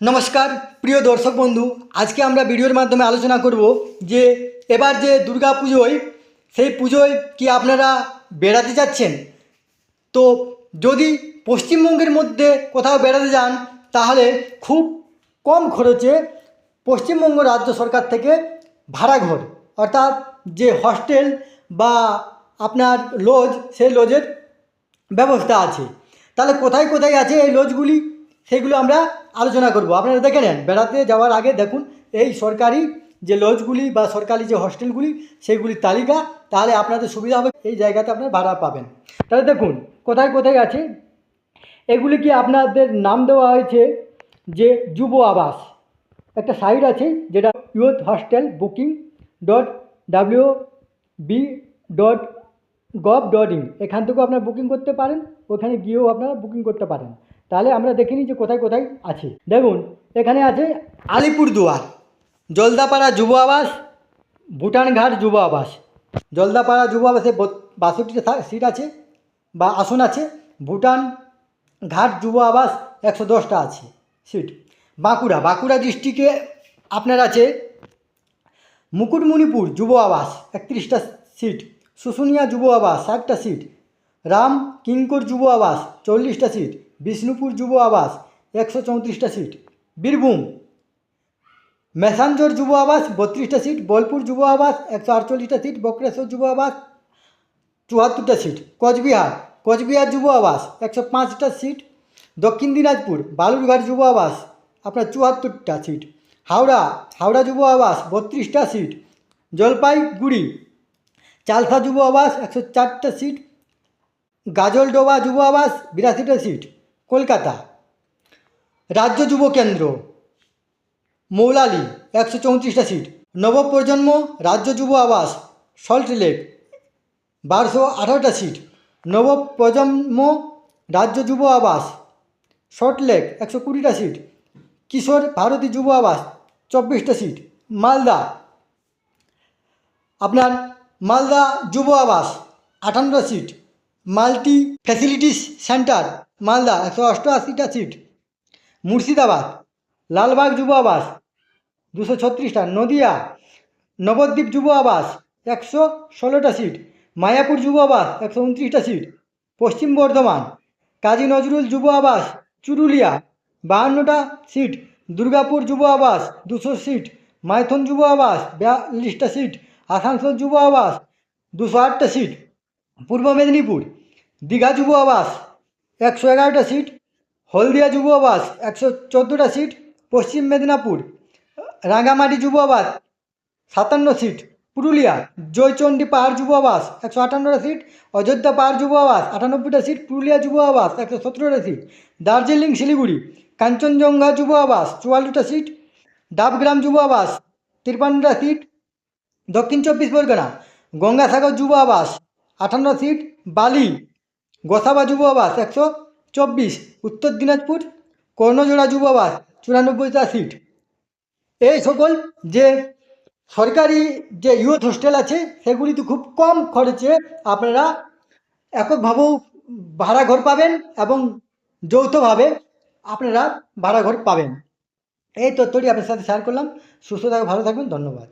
নমস্কার, প্রিয় দর্শক বন্ধু, আজকে আমরা ভিডিওর মাধ্যমে আলোচনা করব যে এবার যে দুর্গা পুজোয়, সেই পুজোয় কি আপনারা বেড়াতে যাচ্ছেন? তো যদি পশ্চিমবঙ্গের মধ্যে কোথাও বেড়াতে যান, তাহলে খুব কম খরচে পশ্চিমবঙ্গ রাজ্য সরকার থেকে ভাড়া ঘর অর্থাৎ যে হস্টেল বা আপনার লজ, সেই লজের ব্যবস্থা আছে। তাহলে কোথায় কোথায় আছে এই লজগুলি? সেগুলো আমরা আলোচনা করব। আপনারা দেখে নেন, বেড়াতে যাওয়ার আগে দেখুন, এই সরকারি যে লজগুলি বা সরকারি যে হস্টেলগুলি সেইগুলির তালিকা, তাহলে আপনাদের সুবিধা হবে, এই জায়গাতে আপনারা ভাড়া পাবেন। তাহলে দেখুন, কোথায় কোথায় আছে? এগুলি কি আপনাদের নাম দেওয়া হয়েছে যে যুব আবাস? একটা সাইট আছে যেটা youth hostel booking dot W B dot gov dot in. এখান থেকেও আপনারা বুকিং করতে পারেন, ওখানে গিয়েও আপনারা বুকিং করতে পারেন। তাহলে আমরা দেখে নিই যে কোথায় কোথায় আছে। দেখুন, এখানে আছে আলিপুরদুয়ার, জলদাপাড়া যুব আবাস, ভুটানঘাট যুব আবাস। জলদাপাড়া যুব আবাসে বাষট্টিটা সিট আছে বা আসন আছে। ভুটান ঘাট যুব আবাস একশো দশটা আছে সিট। বাঁকুড়া বাঁকুড়া ডিস্ট্রিক্টে আপনার আছে মুকুটমণিপুর যুব আবাস একত্রিশটা সিট। শুশুনিয়া যুব আবাস ষাটটা সিট। রাম কিঙ্কর যুব আবাস চল্লিশটা সিট। বিষ্ণুপুর যুব আবাস, একশো চৌত্রিশটা সিট। বীরভূম, মেসাঞ্জোর যুব আবাস, বত্রিশটা সিট। বোলপুর যুব আবাস, একশো আটচল্লিশটা সিট। বক্রেশ্বর যুব আবাস, চুয়াত্তরটা সিট। কোচবিহার কোচবিহার যুব আবাস, একশো পাঁচটা সিট। দক্ষিণ দিনাজপুর, বালুরঘাট যুব আবাস, আপনার চুয়াত্তরটা সিট। হাওড়া হাওড়া যুব আবাস, বত্রিশটা সিট। জলপাইগুড়ি, চালসা যুব আবাস, একশো চারটা সিট। গাজলডোবা যুব আবাস, বিরাশিটা সিট। কলকাতা। রাজ্য যুব কেন্দ্র। মৌলালি, একশো চৌত্রিশটা সিট। নবপ্রজন্ম, রাজ্য যুব আবাস, সল্ট লেক। বারোশো আঠারোটা সিট। নবপ্রজন্ম, রাজ্য যুব আবাস শর্ট লেক, একশো কুড়িটা সিট। কিশোর ভারতী যুব আবাস, চব্বিশটা সিট। মালদা। আপনার মালদা যুব আবাস আটান্নটা seat. Multi facilities centre Malda, একশো অষ্টআশিটা সিট। মুর্শিদাবাদ, লালবাগ যুব আবাস, দুশো ছত্রিশটা। নদিয়া, নবদ্বীপ যুব আবাস, একশো ষোলোটা সিট। মায়াপুর যুব আবাস, একশো উনত্রিশটা সিট। পশ্চিম বর্ধমান, কাজী নজরুল যুব আবাস, চুরুলিয়া, বাহান্নটা সিট। দুর্গাপুর যুব আবাস, দুশো সিট। মাইথন যুব আবাস, বিয়াল্লিশটা সিট। আসানসোল যুব আবাস, দুশো আটটা সিট। পূর্ব মেদিনীপুর, দীঘা যুব আবাস একশো এগারোটা সিট, হলদিয়া যুব আবাস একশো চোদ্দোটা সিট, পশ্চিম মেদিনীপুর, রাঙ্গামাটি যুব আবাস সাতান্ন সিট, পুরুলিয়া জয়চণ্ডী পাহাড় যুব আবাস একশো আটান্নটা সিট, অযোধ্যা পাহাড় যুব আবাস আটানব্বইটা সিট, পুরুলিয়া যুব আবাস একশো সতেরোটা সিট, দার্জিলিং শিলিগুড়ি, কাঞ্চনজঙ্ঘা যুব আবাস চুয়াল্লিশটা সিট, ডাবগ্রাম যুব আবাস তিরপান্নটা সিট, দক্ষিণ চব্বিশ পরগনা, গঙ্গাসাগর যুব আবাস আটান্ন সিট, বালি গোসাবা যুব আবাস একশো চব্বিশ, উত্তর দিনাজপুর কর্ণজোড়া যুব আবাস চুরানব্বইটা সিট। এই সকল যে সরকারি যে ইউথ হোস্টেল আছে সেগুলিতে খুব কম খরচে আপনারা এককভাবেও ভাড়া ঘর পাবেন এবং যৌথভাবে আপনারা ভাড়া ঘর পাবেন। এই তথ্যটি আপনার সাথে শেয়ার করলাম। সুস্থ থাকবে ভালো থাকবেন ধন্যবাদ।